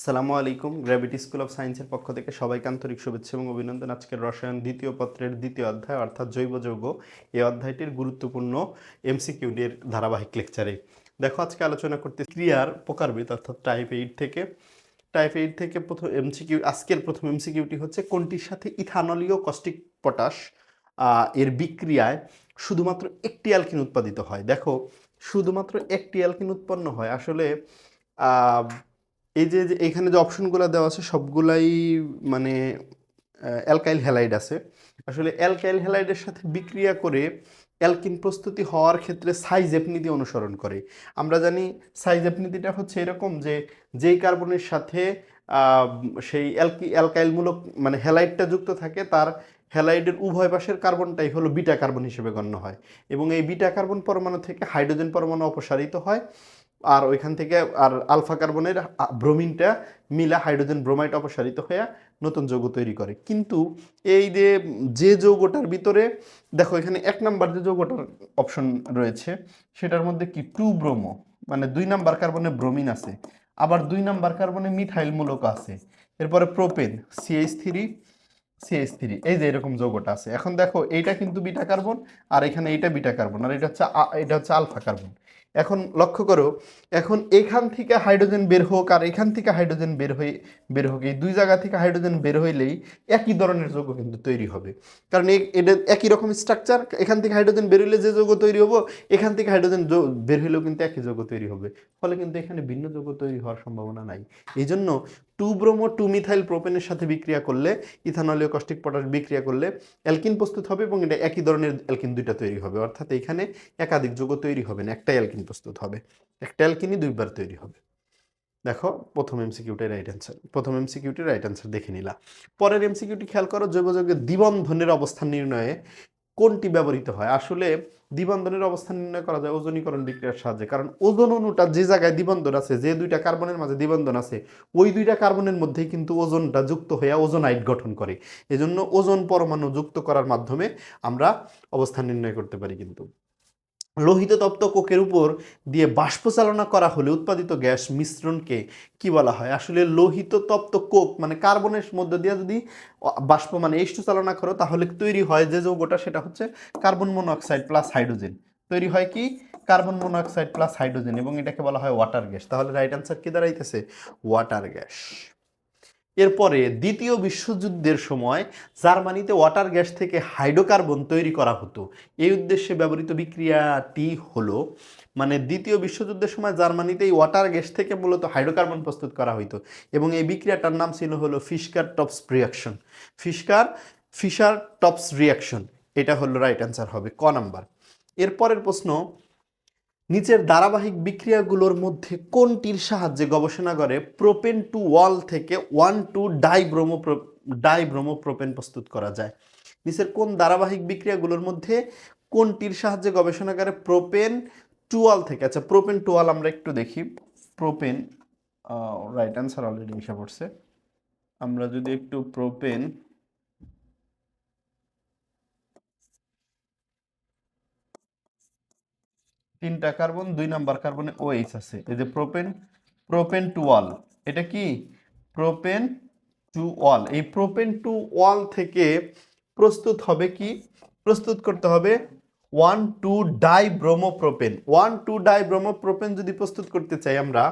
আসসালামু আলাইকুম gravity school of সায়েন্সের পক্ষ থেকে সবাইকে আন্তরিক শুভেচ্ছা এবং অভিনন্দন। আজকের রসায়ন দ্বিতীয় পত্রের দ্বিতীয় অধ্যায়, অর্থাৎ জৈব যৌগ, এই অধ্যায়টির গুরুত্বপূর্ণ এমসিকিউডির ধারাবাহিক লেকচারে। দেখো, আজকে আলোচনা করতে ক্রিয়ার প্রকারভেদ, অর্থাৎ টাইপ এইট থেকে। টাইপ এইট থেকে প্রথম এমসিকিউ আজকের প্রথম এমসিকিউটি হচ্ছে কোনটির সাথে ইথানলীয় কস্টিক পটাশ এর বিক্রিয়ায় শুধুমাত্র একটি অ্যালকিন উৎপাদিত হয়। দেখো, শুধুমাত্র একটি অ্যালকিন উৎপন্ন হয়। আসলে এই যে এখানে যে অপশনগুলো দেওয়া আছে, সবগুলাই মানে অ্যালকাইল হ্যালাইড আছে। আসলে অ্যালকাইল হ্যালাইডের সাথে বিক্রিয়া করে অ্যালকিন প্রস্তুতি হওয়ার ক্ষেত্রে সাইজেপ নীতি অনুসরণ করে। আমরা জানি সাইজেপ নীতিটা হচ্ছে এরকম যে, যেই কার্বনের সাথে সেই অ্যালকি, অ্যালকাইলমূলক মানে হ্যালাইডটা যুক্ত থাকে, তার হ্যালাইডের উভয় পাশের কার্বনটাই হলো বিটা কার্বন হিসেবে গণ্য হয়। এবং এই বিটা কার্বন পরমাণু থেকে হাইড্রোজেন পরমাণু অপসারিত হয়। আর ওইখান থেকে আর আলফা কার্বনের ব্রোমিনটা মিলা হাইড্রোজেন ব্রোমাইড অপসারিত হয়ে নতুন যৌগ তৈরি করে। কিন্তু এই যে যে যৌগটার ভিতরে, দেখো এখানে এক নাম্বার যে যৌগটার অপশন রয়েছে, সেটার মধ্যে কি? টু ব্রোমো মানে দুই নাম্বার কার্বনে ব্রোমিন আছে। আবার দুই নাম্বার কার্বনে মিথাইল মূলক আছে। এরপরে propane CH three CH three এই যে এরকম যৌগটা আছে। এখন দেখো, এইটা কিন্তু বিটা কার্বন আর এখানে এইটা বিটা কার্বন, আর এটা হচ্ছে এটা হচ্ছে আলফা কার্বন। এখন লক্ষ্য করো, এখন এখান থেকে হাইড্রোজেন বের হোক আর এখান থেকে হাইড্রোজেন বের হয়ে, বের হোক, এই দুই জায়গা থেকে হাইড্রোজেন বের হইলেই একই ধরনের যৌগ কিন্তু তৈরি হবে। কারণ এটা একই রকম স্ট্রাকচার এখান থেকে হাইড্রোজেন বের হইলে যে যৌগ তৈরি হব, এখান থেকে হাইড্রোজেন বের হইলেও কিন্তু একই যৌগ তৈরি হবে। ফলে কিন্তু এখানে ভিন্ন যৌগ তৈরি হওয়ার সম্ভাবনা নাই। এই জন্য টু ব্রোমো টু মিথাইল প্রোপেনের সাথে বিক্রিয়া করলে ইথানলীয় কস্টিক পটাশ বিক্রিয়া করলে অ্যালকিন প্রস্তুত হবে এবং এটা একই ধরনের অ্যালকিন দুইটা তৈরি হবে। অর্থাৎ এখানে একাধিক যৌগ তৈরি হবে না, একটাই অ্যালকিন প্রস্তুত হবে, একটা অ্যালকিনই দুইবার তৈরি হবে। দেখো, প্রথম এমসিকিউটি রাইট অ্যান্সার, প্রথম এমসিকিউটি রাইট অ্যান্সার দেখে নিলাম পরের এমসিকিউটি খেয়াল করো জৈব যৌগের দ্বিবন্ধনের অবস্থান নির্ণয়ে কোনটি ব্যবহৃত হয়? আসলে দ্বিবন্ধনের অবস্থান নির্ণয় করা যায় ওজনীকরণ বিক্রিয়ার সাহায্যে। কারণ ওজন অণুটা যে জায়গায় দ্বিবন্ধন আছে, যে দুইটা কার্বনের মাঝে দ্বিবন্ধন আছে, ওই দুইটা কার্বনের মধ্যেই কিন্তু ওজনটা যুক্ত হয়ে ওজোনাইট গঠন করে। এজন্য ওজন পরমাণু যুক্ত করার মাধ্যমে আমরা অবস্থান নির্ণয় করতে পারি কিন্তু। লোহিত তপ্ত কোকের উপর দিয়ে বাষ্প চালনা করা হলে উৎপাদিত গ্যাস মিশ্রণকে কি বলা হয়? আসলে লোহিত তপ্ত কোক মানে কার্বনের মধ্যে দিয়ে যদি বাষ্প মানে এইচ চালনা করো, তাহলে তৈরি হয় যে যৌগটা, সেটা হচ্ছে কার্বন মনোঅক্সাইড প্লাস হাইড্রোজেন। তৈরি হয় কি? কার্বন মনোঅক্সাইড প্লাস হাইড্রোজেন এবং এটাকে বলা হয় ওয়াটার গ্যাস। তাহলে রাইট অ্যান্সার কি দাঁড়াইতেছে? Water gas. এরপরে দ্বিতীয় বিশ্বযুদ্ধের সময় জার্মানিতে ওয়াটার গ্যাস থেকে হাইড্রোকার্বন তৈরি করা হতো। এই উদ্দেশ্যে ব্যবহৃত বিক্রিয়াটি হলো মানে দ্বিতীয় বিশ্বযুদ্ধের সময় জার্মানিতে এই ওয়াটার গ্যাস থেকে মূলত হাইড্রোকার্বন প্রস্তুত করা হতো এবং এই বিক্রিয়াটার নাম ছিল হলো Fischer Tropsch reaction Fischer, Fischer Tropsch reaction এটা হলো রাইট অ্যান্সার হবে, ক নাম্বার। এরপরের প্রশ্ন নিচের ধারাবাহিক বিক্রিয়াগুলোর মধ্যে কোনটির সাহায্যে গবেষণা করে? প্রোপেন টু ওয়াল থেকে one two dibromo dibromo propane প্রস্তুত করা যায়। নিচের কোন ধারাবাহিক বিক্রিয়াগুলোর মধ্যে কোনটির সাহায্যে গবেষণা করে? প্রোপেন টুয়াল থেকে। আচ্ছা প্রোপেন টুয়াল আমরা একটু দেখি। প্রোপেন রাইট অ্যান্সার অলরেডি এসে পড়ছে। আমরা যদি একটু প্রোপেন তিনটা কার্বন, দুই নাম্বার কার্বনে ও এইচ আছে। এই যে প্রোপেন প্রোপেন টু ওয়াল এটা কি? প্রোপেন টু ওয়াল এই প্রোপেন টু ওয়াল থেকে প্রস্তুত হবে কি? প্রস্তুত করতে হবে one two di bromo bromopropane one two di bromopropane যদি প্রস্তুত করতে চাই আমরা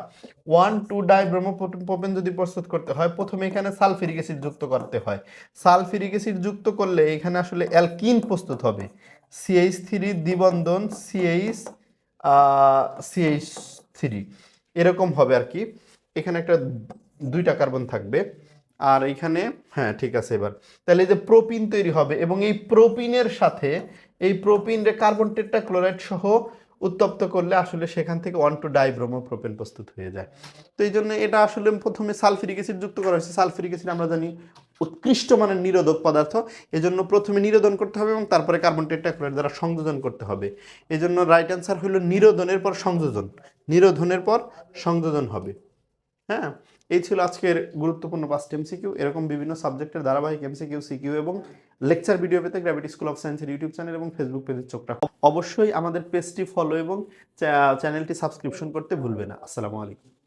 one two di bromo bromopropane যদি প্রস্তুত করতে হয়, প্রথমে এখানে সালফিরিক অ্যাসিড যুক্ত করতে হয়। সালফিরিক অ্যাসিড যুক্ত করলে এখানে আসলে অ্যালকিন প্রস্তুত হবে। সিএইচ থ্রি দ্বিবন্ধন সিএইচ সিএইচ থ্রি এরকম হবে আর কি। এখানে একটা দুইটা কার্বন থাকবে। আর এখানে হ্যাঁ ঠিক আছে এবার। তাহলে এই যে প্রোপিন তৈরি হবে এবং এই প্রোপিনের সাথে, এই প্রোপিন কার্বন কার্বন টেট্রাক্লোরাইড সহ উত্তপ্ত করলে আসলে সেখান থেকে ওয়ান টু ডাইব্রোমো প্রোপেন প্রস্তুত হয়ে যায়। তো এই জন্য এটা আসলে প্রথমে সালফিরিক অ্যাসিড যুক্ত করা হয়েছে। সালফিরিক অ্যাসিড আমরা জানি উৎকৃষ্ট মানের নিরোধক পদার্থ। এজন্য প্রথমে নিরোধন করতে হবে এবং তারপরে কার্বন টেট্রাক্লোরাইড দ্বারা সংযোজন করতে হবে। এজন্য রাইট অ্যান্সার হলো নিরোধনের পর সংযোজন। নিরোধনের পর সংযোজন হবে। হ্যাঁ? এই ছিল আজকের গুরুত্বপূর্ণ পাঁচটি এমসিকিউ এরকম বিভিন্ন সাবজেক্টের ধারাবাহিক এমসিকিউ সিকিউ এবং লেকচার ভিডিও পেতে গ্র্যাভিটি স্কুল অফ সায়েন্সের ইউটিউব চ্যানেল এবং ফেসবুক পেজের চোখ রাখো অবশ্যই আমাদের পেজটি ফলো এবং চ্যানেলটি সাবস্ক্রিপশন করতে ভুলবে না। আসসালামু আলাইকুম।